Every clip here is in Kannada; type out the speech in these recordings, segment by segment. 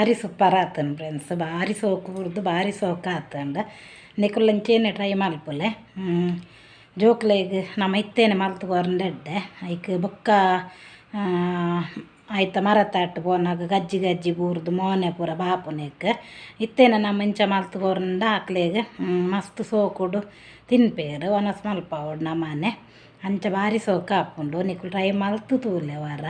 ಭಾರಿ ಸೂಪರ್ ಆತನ್ ಫ್ರೆಂಡ್ಸ್ ಭಾರಿ ಸೋಕು ಹುರಿದು ಭಾರಿ ಸೋಕ ಆತಂಡ ನಿಕುಲಂಚೇನೆ ಟ್ರೈ ಮಲ್ಪುಲೆ ಈಗ ನಮ್ಮ ಇತ್ತೇನೆ ಮಲ್ತು ಕೊರಂಡೆಡ್ಡೆ ಐಕ್ ಬೊಕ್ಕ ಐತ ಮರತಾಟ್ ಪೋನಾಗ ಗಜ್ಜಿ ಗಜ್ಜಿ ಬೂರ್ದು ಮೋನೆ ಪೂರ ಬಾಪುನೇಕ ಇತ್ತೇನೆ ನಮ್ಮ ಇಂಚ ಮಲ್ತು ಕೊರಂಡ ಆಕ್ಲೇಗ ಮಸ್ತ್ ಸೋಕುಡು ತಿನ್ಪೇರು. ಒನಸ್ ಮಲ್ಪಾವಡು ನಮ್ಮನೆ. ಅಂಚ ಭಾರಿ ಸೋಕ ಆಪುಂಡು ನಿಕುಲು ಟ್ರೈ ಮಲ್ತು ತೂಲೆ ವಾರ.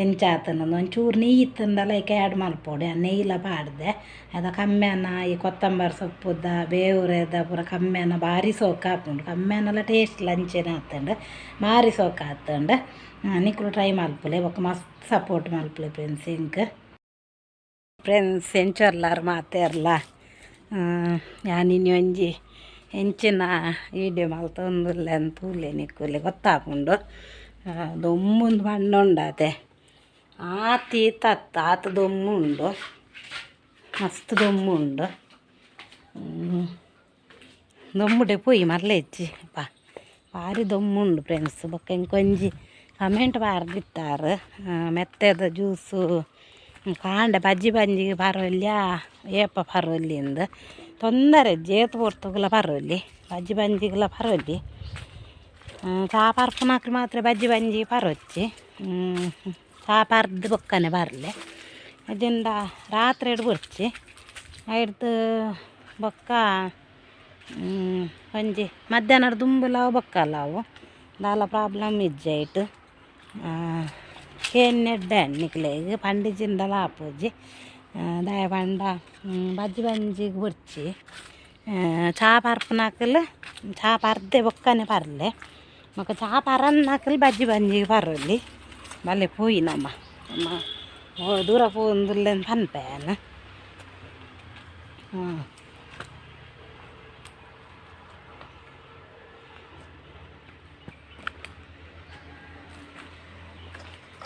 ಎಂಚಾತನ ಒಂಚೂರು ನೆಯ್ ಇತ್ತಂದಲ್ಲ ಈಗ ಆ್ಯಡ್ ಮಲ್ಪೊಡು ಆ ನೆಯ್ಲ ಪಾಡ್ದೆ ಅದ ಕಮ್ಮೆನ ಈ ಕೊತ್ತಂಬರಿ ಸೊಪ್ಪುದ ಬೇವ್ರೆದ ಪೂರ ಕಮ್ಮೆನ ಭಾರಿ ಸೋಕ ಆಪುಂಡು ಕಮ್ಮೆನಲ ಟೇಸ್ಟ್ ಲಂಚೆನ ಆತಂಡು ಭಾರಿ ಸೋಕ ಆತಂಡು ನಿಕ್ಲು ಟ್ರೈ ಮಲ್ಪುಲೆ ಬೊಕ ಮಸ್ತ್ ಸಪೋರ್ಟ್ ಮಲ್ಪುಲೆ ಫ್ರೆಂಡ್ಸ್ ಇಂಕ್ ಫ್ರೆಂಡ್ಸ್ ಎಂಚರ್ಲಾರು ಮಾತೆರ್ಲ ಯಾನಿನ ಒಂಜಿ ಎಂಚಿನ ವೀಡಿಯೋ ಮಲ್ತೊಂದುಲ್ಲ ಅಂತೂಲೆ ನಿಕ್ಕುಲೆ ಗೊತ್ತಾಪುಂಡು ದೊಮ್ಮುಂದು ಬಣ್ಣ ಉಂಡಾತೆ ಆತಿ ತತ್ತ ಆತ ದೊಮ್ಮು ಉಂಡು ಮಸ್ತ್ ದೊಮ್ಮು ಉಂಡು ದೊಮ್ಮುಡೆ ಪೋಯಿ ಮರ್ಲೆ ಹೆಚ್ಚಿ ಪಾ ಭಾರಿ ದೊಮ್ಮು ಉಂಡು ಫ್ರೆಂಡ್ಸ್ ಬೊಕ್ಕ ಇಂಕೊಂಜಿ ಕಮೆಂಟ್ ಬಾರ್ದಿತ್ತಾರೆ ಮೆತ್ತದ ಜ್ಯೂಸು ಕಾಂಡೆ ಬಜ್ಜಿ ಬಂಜಿಗೆ ಪರವಲ್ಯ ಏಪ ಪರವಲ್ಲಿಂದ ತೊಂದರೆ ಜೇತು ಪೊರ್ತುಗುಲ ಪರವಲ್ಲಿ ಬಜ್ಜಿ ಬಂಜಿಗುಲ ಪರವಲ್ಲಿ ಚಾ ಪರ್ಪುನಾಕ್ಲು ಮಾತ್ರ ಬಜ್ಜಿ ಬಂಜಿ ಪರವಚ್ಚಿ ಚಾ ಪರ್ದು ಬೊಕ್ಕನೆ ಬರಲೆ ಅದಿಂದ ರಾತ್ರಿ ಹಿಡ್ದು ಬರ್ಚಿ ಹಿಡ್ದು ಬೊಕ್ಕ ಒಂಜಿ ಮಧ್ಯಾಹ್ನದ ದುಂಬುಲಾವು ಬೊಕ್ಕಲ್ಲ ಅವು ದಾಲ ಪ್ರಾಬ್ಲಮ್ ಇಜ್ಜೈಟ್ ಕೆನ್ನೆಡ್ಡೆ ನಿಕ್ಲೆಗ್ ಪಂಡಿ ಜಿಂಡಲ ಆಪುಜಿ ದಾಯ ಪಂಡ ಬಜ್ಜಿ ಬಂಜಿಗೆ ಬರ್ಚಿ ಚಾ ಪರ್ಪುನಾಕಲ್ ಚಾ ಪರ್ದೆ ಬೊಕ್ಕನೆ ಪರ್ಲೆ ಮೊಕ ಚಾ ಪರನ್ನಾಕಲ್ ಬಜ್ಜಿ ಬಂಜಿಗೆ ಪರ್ವಲ್ಲಿ ಬಲ್ಲೆ ಪೋಯಿ ನಮ್ಮ ನಮ್ಮ ದೂರ ಪೋಂದುಲ್ಲೆನ್ ಪನ್ಪೇನ ಹ್ಞೂ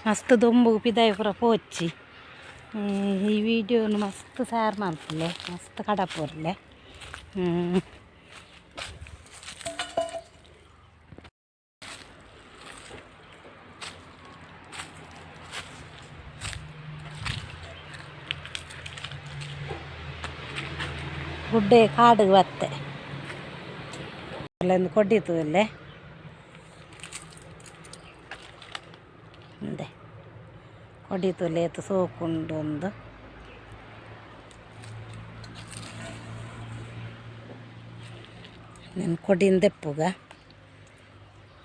ಮಸ್ತ್ ದೊಂಬು ಪಿದಾಯ ಪೂರ ಪೋಚಿ ಈ ವಿಡಿಯೋನು ಮಸ್ತ್ ಸಾರು ಮಾಡ್ತಿಲ್ಲೆ ಮಸ್ತ್ ಕಡಪುರ್ಲೆ ಗುಡ್ಡೆ ಕಾಡು ಬತ್ತೆ ಅಲ್ಲೊಂದು ಕೊಡಿತು ಇಲ್ಲೇ. ಮುಂದೆ ಕೊಡ್ಡಿತು ಲೇತು ಸೋಕೊಂಡು ಒಂದು. ನಿನ್ನ ಕೊಡ್ಡಿಯಿಂದ ಎಪ್ಪುಗ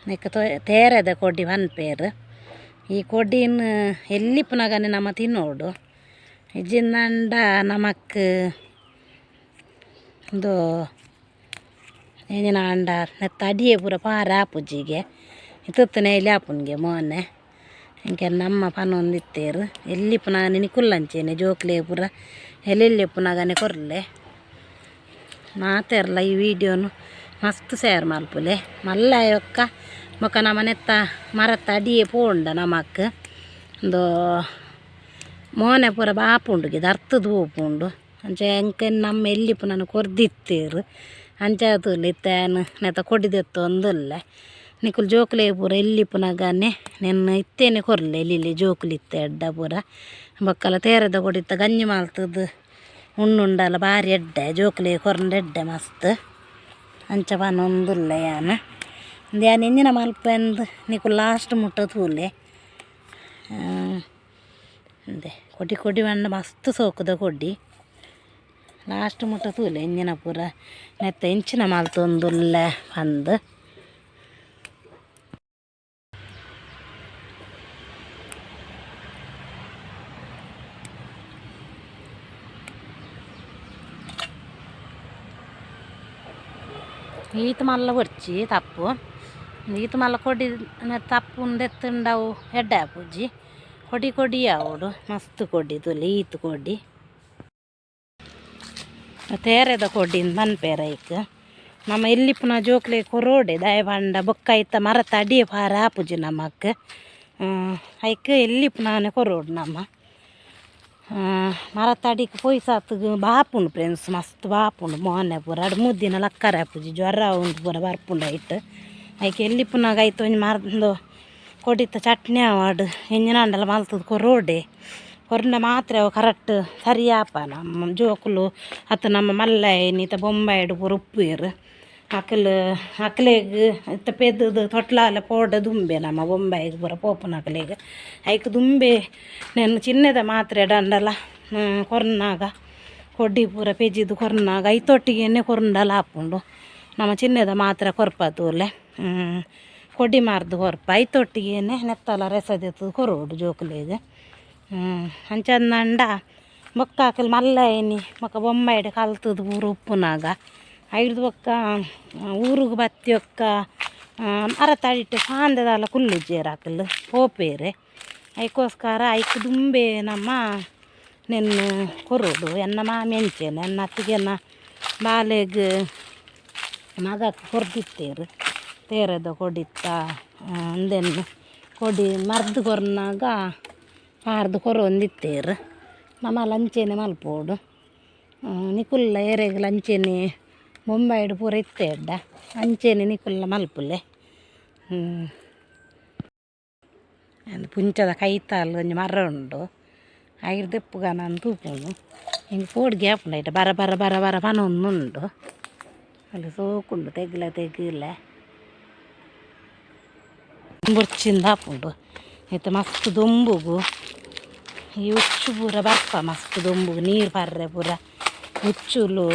ನೆಕ್ಕ ತೇರದ ಕೊಡ್ಡಿ ಒನ್ ಪೇರ್. ಈ ಕೊಡಿನ ಎಲ್ಲಿ ಪುನಗ ನಮ್ಮ ತಿನ್ನೋಡು ಇಜ್ಜಿಂದಂಡ ನಮಕ್ಕೆ ಒಂದು ಏನಿನ ಅಂಡಾರ್. ನೆತ್ತ ಅಡಿಯೆ ಪೂರ ಪಾರ ಆಪುಜಿಗೆ ಇತ್ತನೇ ಇಲ್ಲಿ ಆಪುನ್ಗೆ ಮೋನೆ ಇಂಕೆ ನಮ್ಮ ಪನೊಂದಿತ್ತೇರು ಎಲ್ಲಿ ಪುನಃ ನಿನಿ ಕುಲ್ಲಂಚೇನೆ, ಜೋಕ್ಲೆ ಪೂರ. ಎಲ್ಲೆಲ್ಲಿ ಪುನಗನೆ ಕೊರ್ಲೆ. ಮಾತೆರ್ಲ ಈ ವಿಡಿಯೋನು. ಮಸ್ತ್ ಶೇರ್ ಮಲ್ಪುಲೆ ಮಲ್ಲ ಒಕ್ಕ ಮೊಕ್ಕ ನಮ್ಮನೆತ್ತ ಮರತ್ತ ಅಡಿಯೆ ಪೋಂಡ ನಮಕ್. ಒಂದು ಮೋನೆ ಪೂರ ಬಾಪುಂಡುಗೆ, ದರ್ತದ ಹೋಪುಂಡು. ಅಂಚೆ ಎಂಕೆ ನಮ್ಮ ಎಲ್ಲಿ ಪುನಃ ಕೊರ್ದಿತ್ತೇರು. ಅಂಚಾತುಲ್ಲ ಇತ್ತೇನು ನೆತ ಕೊಡಿದೆತ್ತು ಒಂದುಲ್ಲ ನಿಕುಲ್ ಜೋಕುಲೆ ಪೂರ ಎಲ್ಲಿ ಪುನಗನೆ ನೆನ್ನ ಇತ್ತೇನೆ ಕೊರ್ಲೆ, ಎಲ್ಲಿ ಜೋಕುಲು ಇತ್ತೆ ಎಡ್ಡ ಪೂರ. ಬಕ್ಕಲ ತೇರದ ಕೊಡಿತ್ತ ಗಂಜಿ ಮಾಲ್ತದ, ಉಣ್ಣುಂಡಲ ಭಾರಿ ಎಡ್ಡೆ, ಜೋಕುಲೆ ಕೊರಂಡ ಎಡ್ಡೆ ಮಸ್ತ್. ಅಂಚ ಪಾನ ಒಂದುಲ್ಲ ಯಾನ. ಯಾನ್ ಎಂಜಿನ ಮಲ್ಪ ಎಂದು ನಿಕುಲ್ ಲಾಸ್ಟ್ ಮುಟ್ಟ ತೂಲೆ. ಅಂದೆ, ಕೊಡಿ ಕೊಡಿ ಬಣ್ಣ ಮಸ್ತ್ ಸೋಕುದ ಕೊಡ್ಡಿ ಲಾಸ್ಟ್ ಮುಟ್ಟತೂಲ ಎಂಜಿನ ಪೂರ ನೆತ್ತ ಎಂಚಿನ ಮಾಲ್ತೊಂದುಲ್ಲ ಬಂದು ಈತ ಮಲ್ಲ ಹೊರ್ಚಿ ತಪ್ಪು. ಈತ ಮಲ್ಲ ಕೊಡಿ ತಪ್ಪು ಎತ್ತಂಡವು ಎಡ್ಡ ಪೂಜಿ ಕೊಡಿ ಕೊಡಿ ಯಾವಡು ಮಸ್ತ್ ಕೊಡಿ ತುಲಿ, ಈತ್ ಕೊಡಿ. ತೇರೆದ ಕೊಡಿಂದ ಮನ್ಪೇರ ಐಕ್ ನಮ್ಮ ಇಲ್ಲಿ ಪುನಃ ಜೋಕ್ಲೆ ಕೊರೋಡೆ ದಯ ಬಂಡ ಬೊಕ್ಕ ಇತ್ತ ಮರತ ಅಡಿಯ ಪಾರ ಆಪುಜಿ ನಮಕ್ ಐಕ್ ಎಲ್ಲಿ ಪುನಃ ಕೊರೋಡು ನಮ್ಮ. ಮರತಡಿಗೆ ಪೊಯ್ ಸಾತ್ಗ್ ಬಾಪುಂಡು ಫ್ರೆಂಡ್ಸ್, ಮಸ್ತ್ ಬಾಪುಂಡು. ಮೊನ್ನೆ ಪೂರ ಅಡ್ ಮುದ್ದಿನ ದಿನ ಲಕ್ಕರೆ ಆಪುಜಿ, ಜ್ವರ ಉಂಡು ಪೂರ ಬರ್ಪುಂಡು ಐಟ್ ಐಕೆ ಎಲ್ಲಿ ಪುನಗ ಐತು ಒಂಜಿ ಮರದು ಕೊಡಿತ ಚಟ್ನಿ ಆವಾಡು ಎಂಜಿನ ಅಂಡಲ ಮಲ್ತದ ಕೊರೋಡೆ. ಹೊರನ ಮಾತ್ರ ಕರೆಕ್ಟ್ ಸರಿಯಾಪ. ನಮ್ಮ ಜೋಕುಲು ಅತ್ತು ನಮ್ಮ ಮಲ್ಲೈ ನೀತ ಬೊಂಬಾಯ್ಡು ಇರು. ಅಕಲು ಅಕ್ಲೆಗ್ ಇತ್ತ ಪೆದ್ದದು ತೊಟ್ಲಾಲ ಪೋಡ ದುಂಬೆ ನಮ್ಮ ಬೊಂಬಾಯಿಗೆ ಪೂರ ಪೋಪುನ ಅಕ್ಲೆಗ್ ಐಕ್ ದುಂಬೆ ನೆನ್ ಚಿನ್ನದ ಮಾತ್ರೆ ಡಂಡಲ ಕೊರ್ನಾಗ. ಕೊಡ್ಡಿ ಪೂರ ಪೆಜ್ಜಿದು ಕೊರ್ನಾಗ ಐತೊಟ್ಟಿಗೆನೆ ಕೊರ್ಂಡಲ ಹಾಪುಂಡು. ನಮ್ಮ ಚಿನ್ನದ ಮಾತ್ರ ಕೊರ್ಪತೂಲೆ ಕೊಡ್ಡಿ ಮಾರ್ದು ಕೊರ್ಪ. ಐತೊಟ್ಟಿಗೆನೆ ನೆತ್ತಲ ರೆಸದೆತ್ತು ಕೊರೋಡು ಜೋಕುಲೆಗ್. ಮಲ್ಲ ಏನಿ ಬೊಕ್ಕ ಬೊಂಬಾಯಿಡ್ ಕಲ್ತದು ಊರು ಉಪ್ಪುನಾಗ. ಐಡ್ದು ಬೊಕ್ಕ ಊರುಗ್ ಬತ್ತಿ ಒಕ್ಕ ಸಾಂದದಲ್ಲ ಕುಲ್ಲು ಕುಲ್ಲುಜ್ಜೇರಾಕಲ್ ಹೋಪೇರೆ. ಐಕೋಸ್ಕರ ಐಕ್ ದುಂಬೆ ನಮ್ಮ ನೆನ್ನು ಕೊರೋಡು ಎನ್ನ ಮಾಮಿ ಎಂಚೇನೆ ಎನ್ನ ಅತ್ತಿಗೆನ ಬಾಲೆಗ್ ಮಗ ಕೊರ್ದಿತ್ತೇರು ತೇರದ ಕೊಡಿತ್ತ ಅಂದೆನ್ನು ಕೊಡಿ ಮರ್ದು ಕೊರ್ನಾಗ ಪಾರ್ದು ಕೊರೊಂದಿತ್ತೇರು ನಮ ಲಂಚೇನೆ ಮಲ್ಪೋಡು. ನಿಕುಲ್ಲ ಏರೆಗ್ ಲಂಚೇನೆ ಬೊಂಬಾಯಿಡು ಪೂರ ಇತ್ತೇಡ್ಡ. ಅಂಚೆನೆ ನಿಕುಲ್ಲ ಮಲ್ಪುಲೆ. ಅಂದ್ ಪುಂಚದ ಕೈತಾಲ್ ಒಂಜಿ ಮರ ಉಂಡು. ಐದು ದೆಪ್ಪುಗ ನಾನು ತೂಪುನು ಹಿಂಗೆ ಪೋಡ್ಗೆ ಆಪುಂಡು ಐಟ ಬರ ಬರ ಬರ ಬರ ಪನೊಂದುಂಡು ಅಲ್ಲಿ ಸೋಕುಂಡು, ತೆಗ್ಲ, ತೆಗಿಲ. ಬೊರ್ಚಿಂದ ಆಪುಂಡು ಐತ ಮಸ್ತ್ ದೊಂಬುಗು. ಈ ಉಚ್ಚು ಪೂರ ಬರ್ಪ ಮಸ್ತ್ ದೊಂಬು, ನೀರು ಪರ್ರೆ ಪೂರ. ಉಚ್ಚುಲು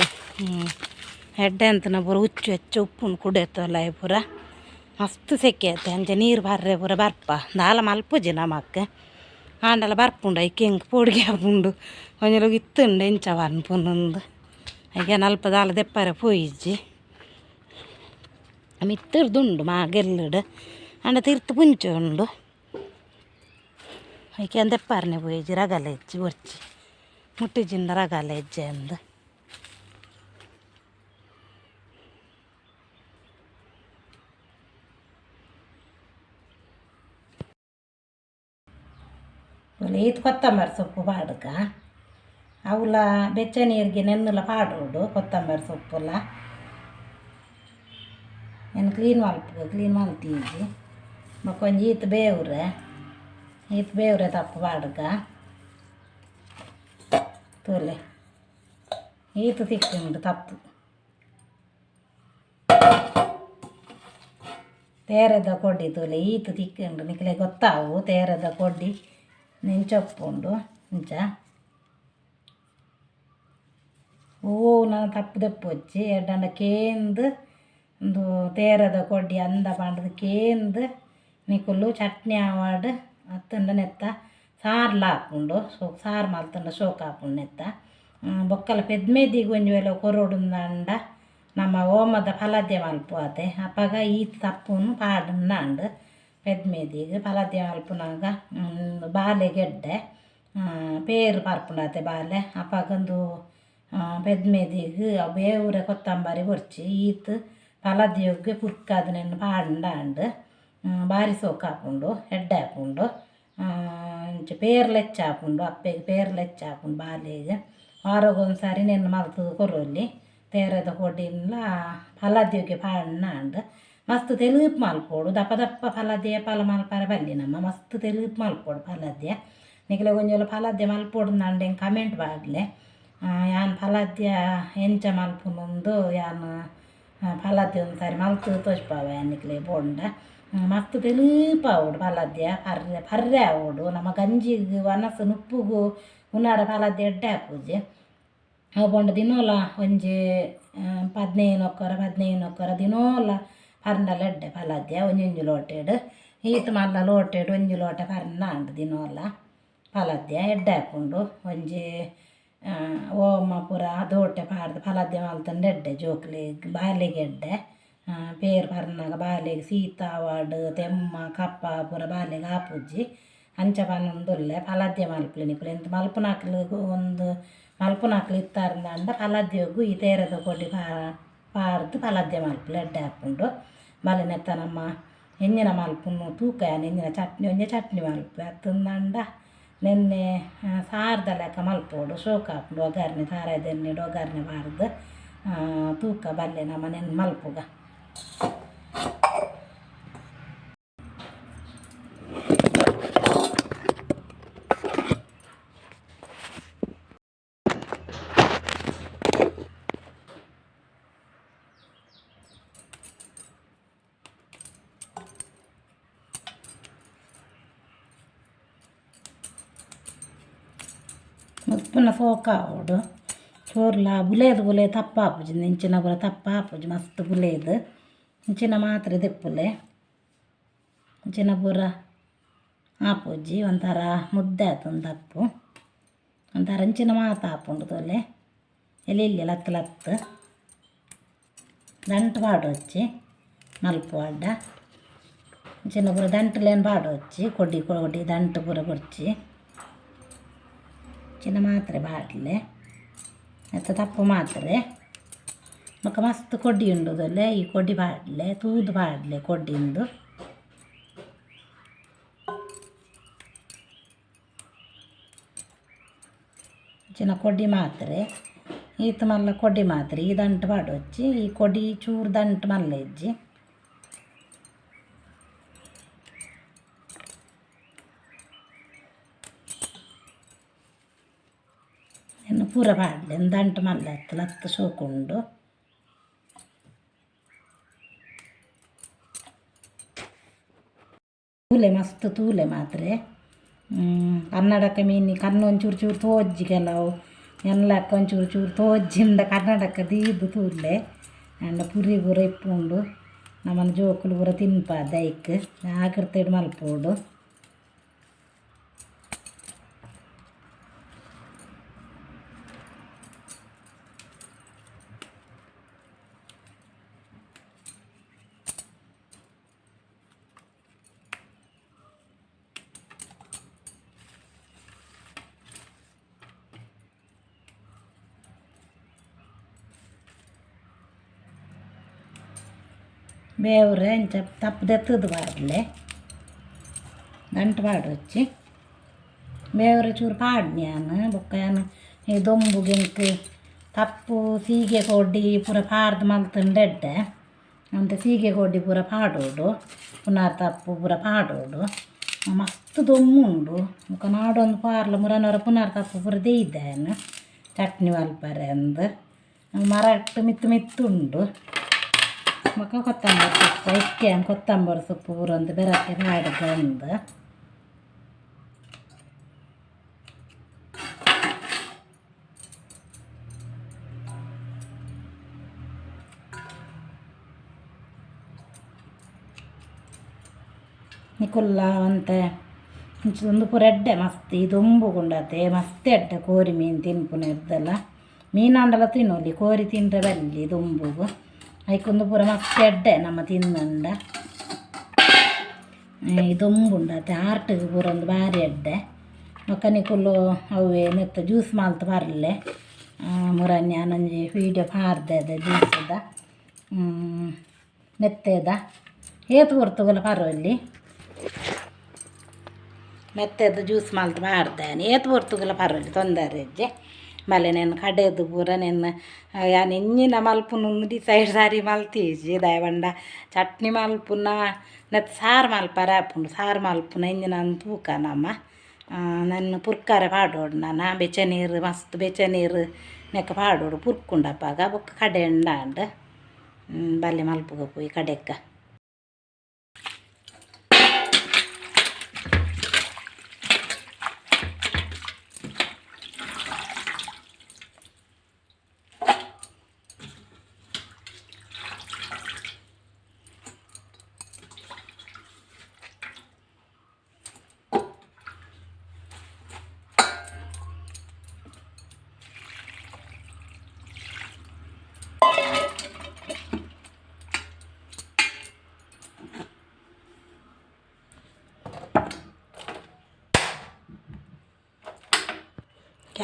ಎಡ್ಡೆ ಅಂತನ ಪೂರ ಉಚ್ಚು ಹೆಚ್ಚು ಉಪ್ಪುನು ಕುಡಿಯತ್ತಲ್ಲ ಪೂರ. ಮಸ್ತ್ ಸೆಕೆ ಐತೆ ಅಂಚ ನೀರು ಬರ್ರೆ ಪೂರ ಬರ್ಪ ದಾಲ ಮಲ್ಪುಜಿ ನಮಕ್ ಆಂಡಲ ಬರ್ಪುಂಡು ಐಕೆ ಹಿಂಗೆ ಪೋಡಿಗೆ ಆಪುಂಡು ಒಂಜಲೋಗ ಇತ್ತುಂಡು ಎಂಚ ಅನ್ಪುನೊಂದು ಐಕೆ ನಲ್ಪ ದಾಲ ದೆಪ್ಪರೆ ಪೋಯಿಜ್ಜಿ ಮಿತ್ತಿರ್ದುಂಡು ಮಾ ಗೆಲ್ಲಡು. ಅಂಡ ತೀರ್ಥ ಪುಂಚ ಉಂಡು ಐಕೆ ದೆಪ್ಪಾರನೆ ಪೋಯಿಜ್ಜಿ ರಗಲ ಹೆಚ್ಚಿ ಒರ್ಚಿ ಮುಟ್ಟಿಜಿಂದ ರಗಲ ಹೆಜ್ಜೆ ಅಂದ. ಈತ್ ಕೊತ್ತಂಬರಿ ಸೊಪ್ಪು ಪಾಡ್ಕ. ಅವಲ ಬೆಚ್ಚ ನೀರಿಗೆ ನೆನ್ನುಲ ಪಾಡೋಡು ಕೊತ್ತಂಬರಿ ಸೊಪ್ಪುಲ. ಏನು ಕ್ಲೀನ್ ಮಲ್ಪು ಕ್ಲೀನ್ ಮಲ್ತೀಜಿ ಮಕ್ಕೊಂಜಿ ಈತ್ ಬೇವ್ರೆ. ಈತ್ ಬೇವ್ರೆ ತಪ್ಪು ಪಾಡ್ಕ ತೋಲೆ ಈತ್ ತಿಕ್ಕುಂಡು ತಪ್ಪು ತೇರದ ಕೊಡ್ಡಿ ತೋಲೆ ಈತ್ ತಿಕ್ಕುಂಡು ನಿಕ್ಲೆ ಗೊತ್ತಾವು ತೇರದ ಕೊಡ್ಡಿ ನೆಂಚೊಪ್ಪುಂಡು ಇಂಚ ಓ ನಾನು ತಪ್ಪು ದಪ್ಪು వచ్చి ಎಡ್ಡಂಡ ಕೇಂದು ಒಂದು ತೇರದ ಕೊಡ್ಡಿ ಅಂದ ಪಾಂಡದು ಕೇಂದು ನಿಕುಲು ಚಟ್ನಿ ಆವಾಡ್ ಅತ್ತಂಡ ನೆತ್ತ ಸಾರ್ಲ ಹಾಪುಂಡು ಸೊ ಸಾರು ಮಲ್ತಂಡ ಶೋಕ್ ಹಾಪುಂಡು ನೆತ್ತ ಬೊಕ್ಕಲ ಪೆದ್ಮೇದಿಗೆ ಒಂಜಿ ವೇಳೆ ಕೊರೊಡುಂದಂಡ ನಮ್ಮ ಓಮದ ಫಲದ್ಯ ಮಲ್ಪುವಾತೆ ಅಪ್ಪಗ ಈ ತಪ್ಪುನು ಪಾಡುಂಡು ಪೆದ್ಮೇದಿಗೆ ಫಲದ್ಯ ಮಲ್ಪುನಾಗ ಬಾಲೆ ಗೆಡ್ಡೆ ಪೇರು ಪರ್ಪುಂಡಾತೆ ಬಾಲೆ ಅಪ್ಪಗೊಂದು ಪೆದ್ಮೇದಿಗೆ ಬೇವ್ರೆ ಕೊತ್ತಂಬರಿ ಬೊರ್ಚಿ ಈತ್ ಫಲದ್ಯಗೆ ಪುರ್ಕಾದ್ ನೆನ್ನು ಪಾಂಡಾಂಡು ಬಾರಿ ಸೋಕು ಹೆಡ್ ಎಡ್ಡೆ ಹಾಪುಂಡು ಇಂಚ ಪೇರ್ಲ ಹೆಚ್ಚ ಹಾಪುಂಡು ಅಪ್ಪೆಗೆ ಪೇರ್ಲೆಚ್ಚ ಹಾಕ್ಕೊಂಡು ಬಾಲಿಗೆ ವಾರಗೊಂದ್ಸಾರಿ ನೆನ್ನು ಮಲ್ತದು ಕೊರೊಲಿ ತೇರದ ಕೊಡಿನ್ಲ ಫಲದ್ಯಗೆ ಪಾಂಡಾಂಡು ಮಸ್ತ್ ತೆಲುಪು ಮಲ್ಪೋಡು ದಪ್ಪ ದಪ್ಪ ಫಲದ್ಯ ಫಲ ಮಲ್ಪರೆ ಬಲ್ಲಿ ನಮ್ಮ ಮಸ್ತ್ ತೆಲುಪು ಮಲ್ಪೋಡು ಫಲದ್ಯ ನಿಕ್ಲೆ ಒಂಜೋಲ ಫಲದ್ಯ ಮಲ್ಪೋಡು ನಂಡೆ ಕಮೆಂಟ್ ಬಾಗ್ಲೆ ಯಾನ್ ಫಲದ್ಯ ಎಂಚ ಮಲ್ಪುನೊಂದು ಯಾನ್ ಫಲದ್ಯ ಒಂದ್ಸಾರಿ ಮಲ್ತು ತೋಚ್ಪಾವ ಯಾನ್ ನಿಕ್ಲೆ ಬೋಂಡ ಮಸ್ತ್ ತೆಲುಪು ಆವೋಡು ಫಲದ್ಯ ಪರ್ರೆ ಪರ್ರೆ ಆವೋಡು ನಮ್ಮ ಗಂಜಿಗ್ ವನಸು ನುಪ್ಪುಗು ಉನಾರ ಫಲದ್ಯ ಎಡ್ಡೆ ಹಾಪುಜಿ ಅವು ಬೋಂಡ ದಿನೋಲ ಒಂಜಿ ಪದ್ನೈದು ನೊಕ್ಕರ ಪದ್ನೈದು ನೊಕ್ಕರ ದಿನೋಲ ಪರ್ಂಡಲ ಎಡ್ಡೆ ಫಲದ್ಯ ಒಂಜಿ ಒಂಜಿ ಲೋಟೆಡ್ ಈತ್ ಮಲ್ಲ ಲೋಟೆಡ್ ಒಂಜಿ ಲೋಟ ಪರ್ನಾಂಡ್ ದಿನೋಲ ಫಲದ್ಯ ಎಡ್ಡೆ ಹಾಕೊಂಡು ಒಂಜಿ ಓಮ ಪೂರ ದೋಟೆ ಪಾಡ್ದು ಫಲದ್ಯ ಮಲ್ತಂಡು ಎಡ್ಡೆ ಜೋಕ್ಲಿ ಬಾಲೆಗ್ ಎಡ್ಡೆ ಪೇರು ಪರ್ನಾಗ ಬಾಲೆಗ್ ಸೀತಾವಾಡ್ ತೆಮ್ಮ ಕಪ್ಪ ಪೂರ ಬಾಲೆಗ್ ಆಪುಜ್ಜಿ ಅಂಚ ಪನ್ನೊಂದುಲ್ಲೆ ಫಲದ್ಯ ಮಲ್ಪುಲೆ ನಿಕುಲು ಎಂತ ಮಲ್ಪುನಾಕ್ಲು ಒಂದು ಮಲ್ಪುನಾಕ್ಲು ಇತ್ತಾರ್ಂದಂಡ ಫಲದ್ಯಗು ಈ ತೇರದ ಕೊಡಿ ಪಾ ಪಾರ್ದು ಫಲದ್ಯ ಮಲ್ಪಲು ಎಡ್ಡೆ ಹಾಕ್ಕೊಂಡು ಬಾಲೆ ನೆತ್ತ ನಮ್ಮ ಎಂಜಿನ ಮಲ್ಪುನು ತೂಕ ಎಂಜಿನ ಚಟ್ನಿ ಒಂಜೆ ಚಟ್ನಿ ಮಲ್ಪು ಅತ್ತಂದಂಡ ನೆನ್ನೆ ಸಾರ್ದ ಲೆಕ್ಕ ಮಲ್ಪೋಡು ಶೋಕ ಹಾಪುಂಡು ಒಗ್ಗರಣೆ ತಾರಾಯ್ದ ಎಣ್ಣೆಡು ಒಗ್ಗರಣೆ ಪಾರ್ದು ತೂಕ ಬಲ್ಲೆ ನಮ್ಮ ನೆನ್ನೆ ಮಲ್ಪುಗ മുപ്പുന്ന ഫോക്കാവോട് ചോറില്ല പുലേത് പോലെ തപ്പാപ്പൊച്ച് നെഞ്ചിനെ പോലെ തപ്പാപ്പൊച്ച് മസ്ത് പുലേത് ಇಂಚಿನ ಮಾತ್ರ ದೆಪ್ಪುಲೆ ಇಂಚಿನ ಬುರ ಹಾಪುಜಿ ಒಂಥರ ಮುದ್ದೆ ಆತುಂಡು ತಪ್ಪು ಒಂಥರ ಇಂಚಿನ ಮಾತ ಹಾಪುಂಡು ತೋಲೆ ಎಲೆ ಇಲ್ಲಿ ಲತ್ತು ಲತ್ತು ದಂಟು ಪಾಡು వచ్చి మలుపు పడ్డ చిన్న బుర్ర దంటు లేని పాడు వచ్చి కొడ్డి కొడి దంటు బుర్ర పొడిచి ಚಿನ್ನ ಮಾತ್ರೆ ಬಾಟ್ಲೆ ಮತ್ತು ತಪ್ಪು ಮಾತ್ರೆ ಮಕ್ಕ ಮಸ್ತ್ ಕೊಡ್ಡಿ ಉಂಡುದಲ್ಲೇ ಈ ಕೊಡ್ಡಿ ಬಾಡ್ಲೆ ತೂದು ಬಾಡ್ಲೆ ಕೊಡ್ಡಿಂದು ಚಿನ್ನ ಕೊಡ್ಡಿ ಮಾತ್ರ ಈತ ಮಲ್ಲ ಕೊಡ್ಡಿ ಮಾತ್ರ ಈ ದಂಟು ಬಾಡೊಚ್ಚಿ ಈ ಕೊಡಿ ಚೂರು ದಂಟು ಮಲ್ಲ ಇಜ್ಜಿ ಇನ್ನು ಪೂರ ಬಾಡ್ಲೆ ದಂಟು ಮಲ್ಲ ಎತ್ತಲ ಹತ್ತು ಸೋಕೊಂಡು ತೂಲೆ, ಮಸ್ತ್ ತೂಲೆ ಮಾತ್ರೆ. ಕನ್ನಡಕ ಮೀನಿ ಕಣ್ಣು ಒಂಚೂರು ಚೂರು ತೋಜ್ಜಿ ಕೆಲವು. ಎಲ್ಲಕ್ಕ ಒಂಚೂರು ಚೂರು ತೋಜ್ಜಿಂದ ಕನ್ನಡಕ ದೀದು ತೂಲೆ ಅಂಡ ಪುರಿ ಪೂರ ಇಪ್ಪುಂಡು. ನಮ್ಮನ್ನು ಜೋಕುಲು ಪೂರ ತಿನ್ಪ ದೈಕ್ ಆಗಿರ್ತೇಡು ಮಲ್ಪೋಡು. ಬೇವ್ರೆ ಇಂಚ ತಪ್ಪದೆ ತುದಬಾರ್ಲೆ ದಂಟುಪಾಡು ವಚ್ಚಿ ಬೇವ್ರೆ ಚೂರು ಪಾಡ್ನ್ಯಾನ ಬೊಕ್ಕನ ಈ ದೊಂಬು ಗೆಂಕು ತಪ್ಪು ಸೀಗೆ ಕೊಡ್ಡಿ ಪೂರ ಪಾಡ್ದು ಮಲ್ತಂಡೆಡ್ಡೆ ಅಂತ ಸೀಗೆ ಕೊಡ್ಡಿ ಪೂರ ಪಾಡೋಡು. ಪುನರ್ ತಪ್ಪು ಪೂರ ಪಾಡೋಡು. ಮಸ್ತ್ ದೊಮ್ಮುಂಡು ಮುಖ ನಾಡೊಂದು ಪಾರ್ಲ ಮುರನವರ ಪುನರ್ ತಪ್ಪು ಪೂರ ದೇಯಿದ್ದೇನು ಚಟ್ನಿ ಮಲ್ಪರೆ ಅಂದು. ಮರಟ್ಟು ಮಿತ್ತು ಉಂಡು. ಮಕ್ಕ ಕೊತ್ತಂಬರಿ ಸೊಪ್ಪು ಇಕ್ಕೆ ಕೊತ್ತಂಬರಿ ಸೊಪ್ಪು ಪೂರೊಂದು ಬೆರಕೆ ಮಾಡಿಕೊಂಡು ನಿಕುಲ್ಲ ಅಂತೆ ಒಂದು ಪೂರ ಎಡ್ಡೆ ಮಸ್ತ್ ಇದೊಂಬು ಗುಂಡತೆ ಮಸ್ತ್ ಎಡ್ಡೆ ಕೋರಿ ಮೀನು ತಿನ್ಪುನ ಇರ್ದಲ್ಲ ಮೀನಾಂಡಲ ತಿನ್ನೋಲಿ, ಕೋರಿ ತಿಂದ್ರೆ ಬಲ್ಲಿ, ದುಂಬುಗು. ಐಕೊಂದು ಪೂರ ಮಸ್ತ್ ಎಡ್ಡೆ ನಮ್ಮ ತಿನ್ನಂಡ ಇದೊಂಬುಂಡತೆ ಆರ್ಟಿಗೆ ಪೂರ ಒಂದು ಭಾರಿ ಎಡ್ಡೆ ಮೊಕ್ಕನಿಕುಲ್ಲು ಅವೇ ನೆತ್ತ ಜ್ಯೂಸ್ ಮಾಲ್ತ ಬರಲೆ ಮುರನ್ಯ ನಂಜಿ ವೀಡಿಯೋ ಪಾರ್ದೆ ಅದ ಜ್ಯೂಸದ ಮೆತ್ತೆದ ಏತು ಹೊರ್ತುಗಲ ಪರವಲ್ಲಿ ಮೆತ್ತೆದ ಜ್ಯೂಸ್ ಮಾಲ್ತ ಮಾಡ್ದೇನೆ ಏತು ಹೊರ್ತುಗಲ ಪರವಲ್ಲಿ ತೊಂದರೆ ಇಜ್ಜೆ ಮಲೆ ನೆನ್ ಕಡೆದು ಪೂರ ನೆನ್ನ ಯಾನ್ ಎಂಜಿನ ಮಲ್ಪುನ ಡಿಸೈಡ್ ಸಾರಿ ಮಲ್ತೀಜಿ ದಯವಂಡ ಚಟ್ನಿ ಮಲ್ಪುನ ನೆತ್ತ ಸಾರು ಮಲ್ಪರ ಆಪುಂಡು ಸಾರು ಮಲ್ಪುನ ಎಂಜಿನ ತೂಕ ನಮ್ಮ. ನನ್ನ ಪುರ್ಕಾರ ಪಾಡೋಡು ನಾನು ಬೆಚ್ಚ ನೀರು, ಮಸ್ತ್ ಬೆಚ್ಚ ನೀರು ನೆಕ್ಕ ಪಾಡೋಡು ಪುರ್ಕುಂಡಪ್ಪಾಗ ಬೊಕ್ಕ ಕಡೆ ಉಂಡಾಂಡ್ ಬಲ್ಲೆ ಮಲ್ಪುಗ ಪೋಯಿ ಕಡೆಕ್ಕ.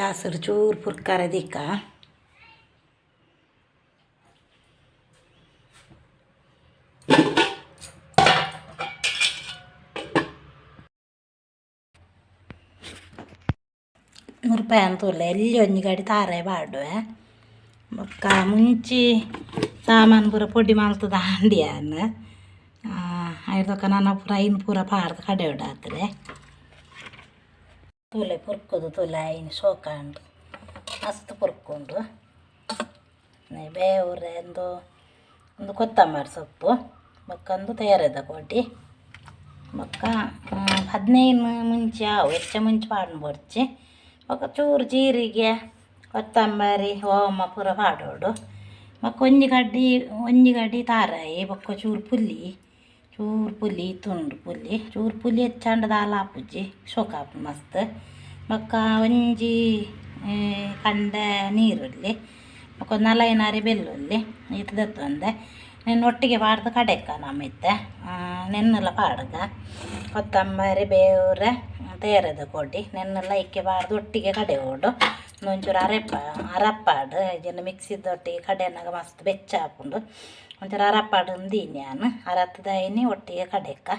ಗ್ಯಾಸ್ ಚೂರು ಪುರ್ಕಾರ ದಿಕ್ಕ ರೂಪಾಯಿ ಅಂತೂಲ್ಲ ಎಲ್ಲಿ ಒಂಜಿ ಗಾಡಿ ತಾರೆ ಬಾಡುವೆ ಬೊಕ್ಕ ಮುಂಚಿ ಸಾಮಾನು ಪೂರ ಪೊಡಿ ಮಲ್ತದ ಅಂಡಿಯಾನ ಐದಕ್ಕ ನನ್ನ ಪೂರ ಐನು ಪೂರ ಪಾಡ್ದು ಕಡೆ ಉಡಾತ್ರೆ ತುಲೆ ಪುರ್ಕೋದು, ತುಲೆ ಆಯ್ನ ಶೋಕಾಂಡು. ಮಸ್ತ್ ಪುರ್ಕೊಂಡು. ಬೇವ್ರೆ ಒಂದು ಒಂದು ಕೊತ್ತಂಬರಿ ಸೊಪ್ಪು, ಮಕ್ಕಂದು ತಯಾರದ ಕೊಡಿ ಮಕ್ಕ ಹದಿನೈದು ಮುಂಚೆ ಹೆಚ್ಚ ಮುಂಚೆ ಪಾಡ್ನು ಬರ್ಚಿ ಮಕ್ಕ ಚೂರು ಜೀರಿಗೆ, ಕೊತ್ತಂಬರಿ ಓಮ ಪೂರ ಪಾಡೋಡು. ಮಕ್ಕ ಒಂಜಿ ಗಡ್ಡಿ ಒಂಜಿ ಗಡ್ಡಿ ತಾರಾಯಿ, ಬೊಕ್ಕ ಚೂರು ಪುಲ್ಲಿ. ಚೂರು ಪುಲಿ ತುಂಡು ಪುಲಿ ಚೂರು ಪುಲಿ ಹೆಚ್ಚಂಡು ದಾಲ ಆಪುಜಿ ಶೋಕಾಪು ಮಸ್ತ್ ಬೊಕ್ಕ ಒಂಜಿ ಕಂಡ ನೀರುಳ್ಳಿ ಬೊಕ್ಕ ನಲೈನಾರಿ ಬೆಳ್ಳುಳ್ಳಿ ಇದು ದತ್ತೊಂದೆ ನೆನ್ನ ಒಟ್ಟಿಗೆ ಪಾಡ್ದು ಕಡೆಕ್ಕ ನಮ್ಮಿತ್ತೆ ನೆನ್ನೆಲ್ಲ ಪಾಡ್ಗ ಕೊತ್ತಂಬರಿ ಬೇವ್ರೆ ತೇರದ ಕೊಡಿ ನೆನ್ನೆಲ್ಲ ಇಕ್ಕೆ ಬಾರ್ದು ಒಟ್ಟಿಗೆ ಕಡೆ ಓಡು ಒಂಚೂರು ಅರೆಪ ಅರಪ್ಪಾಡು ಇದನ್ನು ಮಿಕ್ಸಿದ ಒಟ್ಟಿಗೆ ಕಡೆನಾಗ ಮಸ್ತ್ ಬೆಚ್ಚ ಹಾಕೊಂಡು ಒಂಚೂರು ಅರಪ್ಪಾಡು ದೀನಿ ನಾನು ಅರತ್ತು ದೈನಿ ಒಟ್ಟಿಗೆ ಕಡೆಕ್ಕ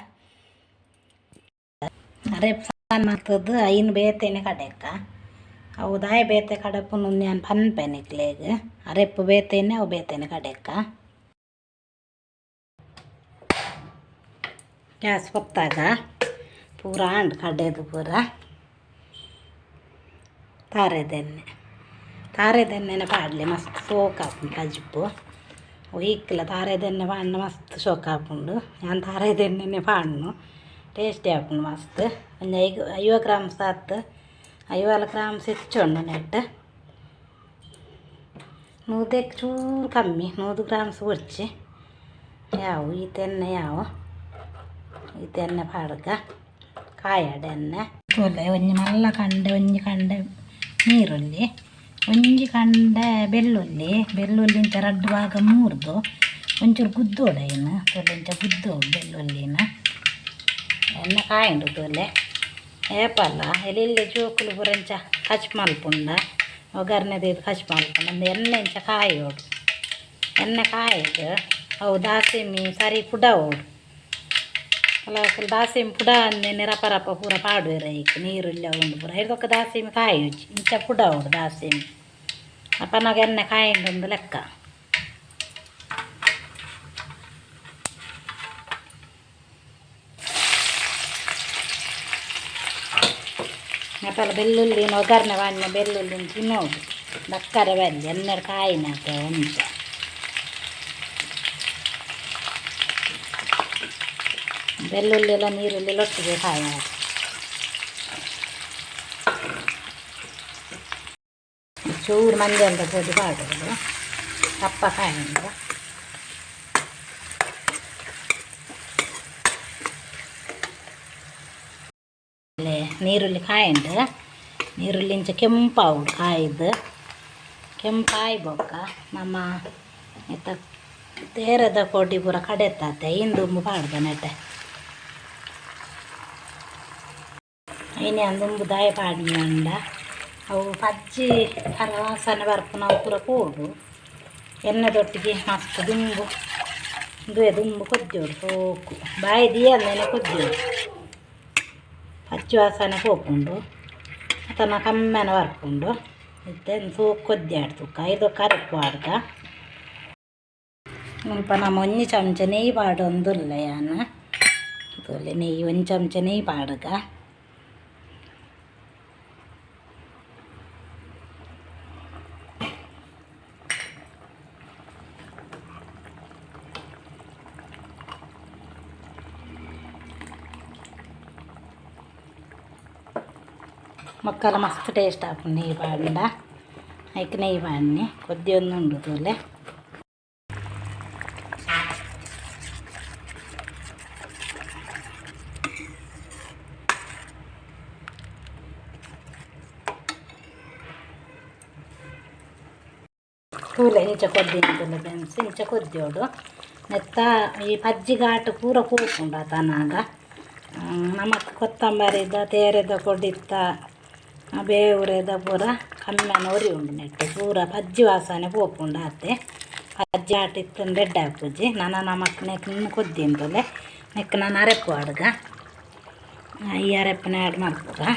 ಅರೆಪ್ ಸಾನ್ ಮಾಡ್ತದ್ದು ಐನ್ ಬೇತೇನೆ ಕಡೆಕ್ಕ ಅವು ದಾಯ ಬೇತೆ ಕಡಪು ನಾನು ಪನ್ಪೆನಿಕ್ಲೇಗ್ ಅರೆಪ್ಪು ಬೇತೇನೆ ಅವು ಬೇತೇನೆ ಕಡೆಕ್ಕ ಗ್ಯಾಸ್ ಹೊತ್ತಾಗ ಪೂರ ಅಂಡ್ ಕಡೆದು ಪೂರ ತಾರೆದೆಣ್ಣೆ ತಾರೆದೆಣ್ಣೆನೆ ಪಾಡಲಿ ಮಸ್ತ್ ಸೋಕ್ ಹಾಕೊಂಡು ಕಜ್ಪು ಇಕ್ಕಲ ತಾರೆದೆಣ್ಣೆ ಪಾಡ್ನ ಮಸ್ತ್ ಸೋಕ್ ಹಾಕೊಂಡು ನಾನು ತಾರೆದೆಣ್ಣೆನೆ ಪಾಡ್ನು ಟೇಸ್ಟಿ ಹಾಕೊಂಡು ಮಸ್ತ್ ಒಂದು ಐದು ಐವ ಗ್ರಾಮ್ಸ್ ಆತು ಐವತ್ತು ಗ್ರಾಮ್ಸ್ ಹೆಚ್ಚುಂಡು ನೆಟ್ ನೂದಕ್ಕೆ ಚೂರು ಕಮ್ಮಿ ನೂರು ಗ್ರಾಮ್ಸ್ ಬರ್ಚಿ ಯಾವ ಈ ತೆಣ್ಣೆ ಯಾವ ಈ ತೆಣ್ಣೆ ಪಾಡ್ಗ ಕಾಯಡ ಎಣ್ಣೆ ಒಳ್ಳೆ ಒಂಜಿ ಮಲ್ಲ ಕಂಡೆ ಒಂಜಿ ಕಂಡೆ ನೀರುಳ್ಳಿ ಒಂಜಿ ಕಂಡೆ ಬೆಳ್ಳುಳ್ಳಿ ಬೆಳ್ಳುಳ್ಳಿ ಇಂಚ ರಡ್ಡು ಭಾಗ ಮೂರ್ದು. ಒಂಚೂರು ಗುದ್ದೋಡ ಏನು ತೊಲೆ ಇಂಚ ಗುದ್ದು ಬೆಳ್ಳುಳ್ಳಿನ. ಎಣ್ಣೆ ಕಾಯಿಂಡು ತೊಲೆ. ಏಪಲ್ಲ ಎಲ್ಲಿ ಜೋಕುಲು ಬುರಂಚ ಕಚ್ ಮಲ್ಪುಂಡ ಒಗ್ಗರ್ನೆದು ಕಚ್ ಮಲ್ಪುಂಡ ಒಂದು ಎಣ್ಣೆ ಇಂಚ ಕಾಯೋಡು. ಎಣ್ಣೆ ಕಾಯ್ದು ಅವು ದಾಸಿಮಿ, ಸರಿ ಪುಡ ಓಡು. ಅಲ್ಲ ದಾಸಿಮಿ ಪುಡ ಅಂದೇನೆ ರಪ ರಪ ಪೂರ ಪಾಡುವೆರ ಈಗ ನೀರುಳ್ಳಿ ಅವಂದು ಪೂರ ಹಿಡ್ದೊಕ್ಕ ದಾಸಿಮಿ ಕಾಯುಜಿ ಇಂಚ ಪುಡ ಓಡು ದಾಸಿಮಿ ಅಪ್ಪನಾಗ ಎಣ್ಣೆ ಕಾಯಿಂದೊಂದು ಲೆಕ್ಕ ಮತ್ತಲ್ಲ ಬೆಳ್ಳುಳ್ಳಿ ಒಗ್ಗರಣೆ ಬಾಣ್ಣ ಬೆಳ್ಳುಳ್ಳಿ ತಿನ್ನೋದು ಬಕ್ಕರೆ ಬಲ್ಲಿ ಎಣ್ಣೆ ಕಾಯಿನಾಕ ಒಂಚ ಬೆಳ್ಳುಳ್ಳಿ ಎಲ್ಲ ನೀರುಳ್ಳಿ ಲೊಟ್ಟಿಗೆ ಕಾಯಿ. ಚೂರು ಅಂತ ಪೊಡಿ ಪಾಡುವುದು ಕಪ್ಪ ಕಾಯಿಂದ ಅಂತ ನೀರುಳ್ಳಿ ಅಂತ ನೀರುಳ್ಳಿ ಇಂಚ ಕಾಯ್ದು. ಕೆಂಪಾಯಿ ಬೊಕ್ಕ. ನಮ್ಮ ಎತ್ತ ತೇರದ ಕೊಡಿ ಪೂರ ಕಡೆತಾತೆ ಇಂದುಂಬು ಪಾಡ್ದ ನೆಟ್ಟೆ. ಅಂದುಂಬು ದಾಯ ಪಾಡಿ ಅಂಡ ಅವು ಪಜ್ಜಿ ವಾಸನೆ ಬರ್ಪು ನಾವು ಪೂರ ಕೂಡು. ಎಣ್ಣೆದೊಟ್ಟಿಗೆ ಮಸ್ತ್ ದುಂಬು, ದುವೆ ದುಂಬು ಕೊದ್ದೋಡು ಸೋಕು. ಬಾಯಿ ದಿಯಲ್ಲೇನೆ ಕೊದ್ದೋಡು ಪಚ್ಚಿ ವಾಸನೆ ಹೋಗ್ಕೊಂಡು ಅದನ್ನು ಕಮ್ಮೆನ ಬರ್ಕೊಂಡು ಮತ್ತೆ ಸೋಕು ಕೊದ್ದಿ ಆಡ್ತುಕ್ಕ ಇದು ಕರಪ್ಪು ಆಡ್ಕ ಸ್ವಲ್ಪ ನಮ್ಮ ಒಂಜಿ ಚಮಚ ನೆಯ್ಯಿ ಪಾಡೊಂದುಲ್ಲ ಯಾನ ನೆಯ್ಯಿ ಒಂದು ಚಮಚ ನೆಯ್ಯಿ ಪಾಡ್ಗ. ಮಕ್ಕಳ ಮಸ್ತ್ ಟೇಸ್ಟ್ ಆಪುಂಡು ನೆಯ್ಯಿ ಪಾಂಡ ಐಕ್ ನೆಯ್ಯಿ ಪಾಡ್ನಿ ಕೊದ್ದಿ ಒಂದು ಉಂಡು ತೋಲೆ ತೂಲೆ ಇಂಚ ಕೊದ್ದಿ ಅಂತಲ್ಲ ಬೆನ್ಸಿ ಇಂಚ ಕೊದ್ದೋಡು ನೆತ್ತ ಈ ಪಜ್ಜಿ ಘಾಟ್ ಪೂರ ಕೂಪುಂಡು ಆತನಾಗ ನಮಕ್ ಕೊತ್ತಂಬರಿದ ತೇರೆದ ಕೊಡಿತ್ತ ಬೇವುರೆದ ಪೂರ ಕಮ್ಮೆನ ಒರಿ ಉಂಡು ನೆಟ್ಟು ಪೂರ ಪಜ್ಜಿ ವಾಸನೆ ಪೋಪುಂಡು ಆತೆ. ಪಜ್ಜಿ ಆಟ ಇತ್ತಂದು ರೆಡ್ ಹಾಪುಜಿ ನಾನು ನಮಕ್ ನೆಕ್ ಇನ್ನು ಈ ಅರೆಪ್ಪನೆ ಆ್ಯಡ್ ನಾನು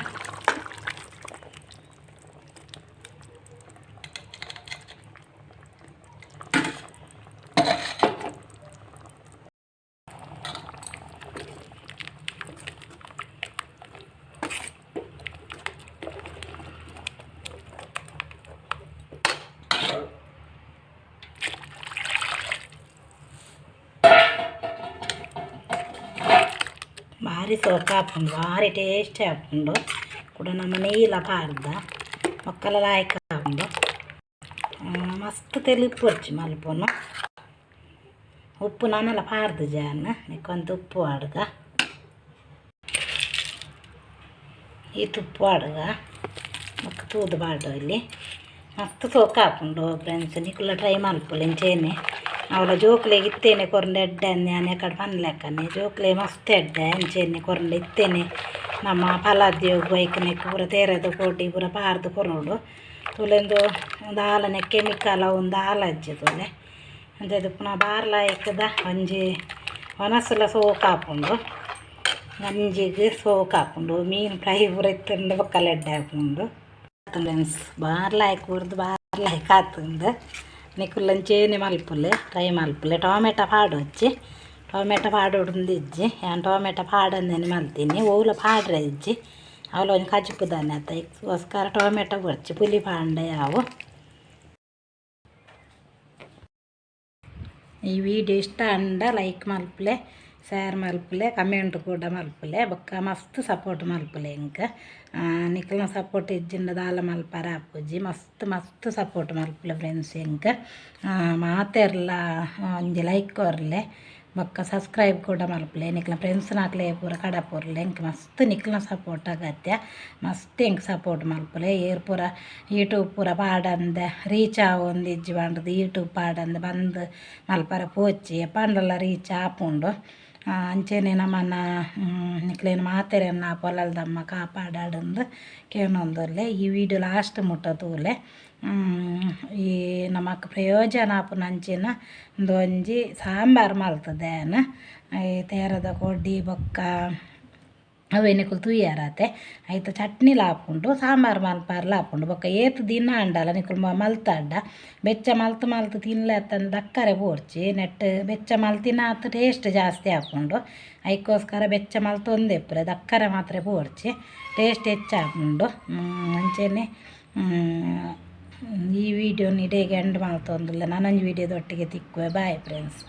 ಭಾರಿ ಸೊಕ್ಕ ಹಾಕೊಂಡು ಭಾರಿ ಟೇಸ್ಟಿ ಹಾಕೊಂಡು ಕೂಡ ನಮ್ಮ ನೆಯ್ಯಿಲ ಪಾರ್ದ ಒಕ್ಕಲ ಲಾಯ್ಕ ಉಂಡು ಮಸ್ತ್ ತೆಲಿಪು వచ్చి ಮಲ್ಪೊನು ಉಪ್ಪು ನಾನೆಲ್ಲ ಪಾರ್ದು ಜಾನ್ ನಿಕ್ಕೊಂತ ಉಪ್ಪು ಆಡ್ಗ ಈ ತುಪ್ಪು ಆಡ್ಗ ಮಕ್ಕ ತೂದು ಬಾಡು ಇಲ್ಲಿ ಮಸ್ತ್ ಸೋಕ ಹಾಕೊಂಡು ಫ್ರೆಂಡ್ಸ್ ನಿಕ್ಕುಲ್ಲ ಟ್ರೈ ಮಲ್ಪುಲ್ಲ ಇಂಚೇನೆ ಅವಳ ಜೋಕ್ಲೆ ಇತ್ತೇನೆ ಕೊರಂಡೆ ಎಡ್ಡೆ ನಾನು ಕಡೆ ಪನ್ಲೆಕ್ಕನೆ ಜೋಕ್ಲೆ ಮಸ್ತ್ ಎಡ್ಡೆ ಅಂಚೆನೆ ಕೊರಂಡೆ ಇತ್ತೇನೆ ನಮ್ಮ ಫಲಾದ್ಯ ಬೈಕ್ನೆ ಪೂರ ತೇರೆದು ಕೋಟಿ ಪೂರ ಪಾರ್ದು ಕೊರೋಡು ತುಲೆಂದು ಒಂದು ಹಾಲನೆ ಕೆಮಿಕಲ ಒಂದು ಹಾಲು ಅಜ್ಜಿ ತುಲೆ ಅಂಚದು ಪುನಃ ಬಾರ್ಲ ಇಕ್ಕದ ಒಂಜಿ ಒನಸಲ ಸೋಕ್ ಹಾಕೊಂಡು ಗಂಜಿಗೆ ಸೋಕ್ ಹಾಕೊಂಡು ಮೀನು ಫ್ರೈ ಪೂರ ಇತ್ತಂಡು ಬಕ್ಕಲೆಡ್ಡೆ ಹಾಕೊಂಡು ಫ್ರೆಂಡ್ಸ್ ಬಾರ್ಲ ಹಾಕಿ ಹುರಿದು ಬಾರ್ಲ ಹಾಕಿ ಹಾತಂದು ನಿಕ್ಕುಲ್ಲಂಚೇನೆ ಮಲ್ಪುಲೆ ಟ್ರೈ ಮಲ್ಪುಲೆ ಟೊಮೆಟೊ ಪಾಡು ಹಚ್ಚಿ ಟೊಮೆಟೊ ಪಾಡು ಇಜ್ಜಿ ನಾನು ಟೊಮೆಟೊ ಪಾಡಂದೇನೆ ಮಲ್ತೀನಿ ಓಲ ಪಾಡ್ರೆ ಇಜ್ಜಿ ಅವಳು ಒಂದು ಕಜ್ಪುದಾನೆ ಆತ ಇದಕ್ಕೋಸ್ಕರ ಟೊಮೆಟೊ ಬರ್ಚಿ ಪುಲಿ ಪಾಂಡೆ ಯಾವು ಈ ವಿಡಿಯೋ ಇಷ್ಟ ಅಂಡ ಲೈಕ್ ಮಲ್ಪಲೆ ಶೇರ್ ಮಲ್ಪಲೆ ಕಮೆಂಟ್ ಕೂಡ ಮಲ್ಪಲೆ ಬೊಕ್ಕ ಮಸ್ತ್ ಸಪೋರ್ಟ್ ಮಲ್ಪಲೆ ಇಂಕ ನಿಖಲ್ನ ಸಪೋರ್ಟ್ ಇಜ್ಜಿಂಡ ದಾಲ ಮಲ್ಪಾರ ಆಪುಜಿ ಮಸ್ತ್ ಮಸ್ತ್ ಸಪೋರ್ಟ್ ಮಲ್ಪಲೆ ಫ್ರೆಂಡ್ಸ್ ಇಂಕ ಮಾತೆರ್ಲ ಒಂಜಿ ಲೈಕ್ ಕೊರ್ಲೆ ಬೊಕ್ಕ ಸಬ್ಸ್ಕ್ರೈಬ್ ಕೂಡ ಮಲ್ಪಲೆ ನಿಕ್ಲ ಫ್ರೆಂಡ್ಸ್ ನಾಕ್ಲೆ ಪೂರ ಕಡಪುರ್ಲೆ ಎಂಕ್ ಮಸ್ತ್ ನಿಕ್ಲ್ನ ಸಪೋರ್ಟ್ ಅಗತ್ಯ ಮಸ್ತ್ ಎಂಕ್ ಸಪೋರ್ಟ್ ಮಲ್ಪಲೆ ಏರ್ ಪೂರ ಯೂಟ್ಯೂಬ್ ಪೂರ ಪಾಡಂದ ರೀಚ್ ಆವೊಂದು ಇಜ್ಜಿ ಬಂಡದು ಯೂಟ್ಯೂಬ್ ಪಾಡಂದ ಬಂದು ಮಲ್ಪರ ಪೋಚಿ ಪಂಡಲ ರೀಚ್ ಆಪುಂಡು ಅಂಚೆನೆ ನಮ್ಮನ್ನ ನಿಕ್ಲೇನು ಮಾತೆರೆನ್ನ ಪೊಲಲ್ದಮ್ಮ ಕಾಪಾಡಾಡಂದು ಕೇನೊಂದುಲ್ಲೆ ಈ ವಿಡಿಯೋ ಲಾಸ್ಟ್ ಮುಟ್ಟ ತೂಲೆ ಈ ನಮಕ್ ಪ್ರಯೋಜನ ಆಪುನಂಚಿನ ಒಂದೊಂಜಿ ಸಾಂಬಾರು ಮಲ್ತದೇನ, ಈ ತೇರದ ಕೊಡ್ಡಿ ಬೊಕ್ಕ ಅವೆನಿಕುಲು ತುಯ್ಯಾರತೆ ಐತ ಚಟ್ನಿಲ ಹಾಪುಂಡು ಸಾಂಬಾರು ಮಲ್ಪಾರ್ಲ ಹಾಪುಂಡು ಬೊಕ್ಕ ಏತ್ ದಿನ ಅಂಡಲ ನಿಕುಲು ಮಲ್ತಾಡ್ಡ ಬೆಚ್ಚ ಮಲ್ತ್ ಮಲ್ತ್ ತಿನ್ಲತ್ತಂದು ದಕ್ಕರೆ ಪೋರ್ಚಿ ನೆಟ್ ಬೆಚ್ಚ ಮಲ್ತಿನಾತ್ ಟೇಸ್ಟ್ ಜಾಸ್ತಿ ಹಾಪುಂಡು ಐಕೋಸ್ಕರ ಬೆಚ್ಚ ಮಲ್ತ್ ಒಂದೇ ಪುರ ದಕ್ಕರೆ ಮಾತ್ರ ಪೋರ್ಚಿ ಟೇಸ್ಟ್ ಹೆಚ್ಚು ಹಾಪುಂಡು ಅಂಚೆನೆ ಈ ವಿಡಿಯೋನ ಇಡೀಗೆ ಎಂಡ್ ಮಾಡ್ತೊಂದಿಲ್ಲ ನಾನೊಂದು ವಿಡಿಯೋದೊಟ್ಟಿಗೆ ತಿಕ್ಕುವೆ ಬಾಯ್ ಫ್ರೆಂಡ್ಸ್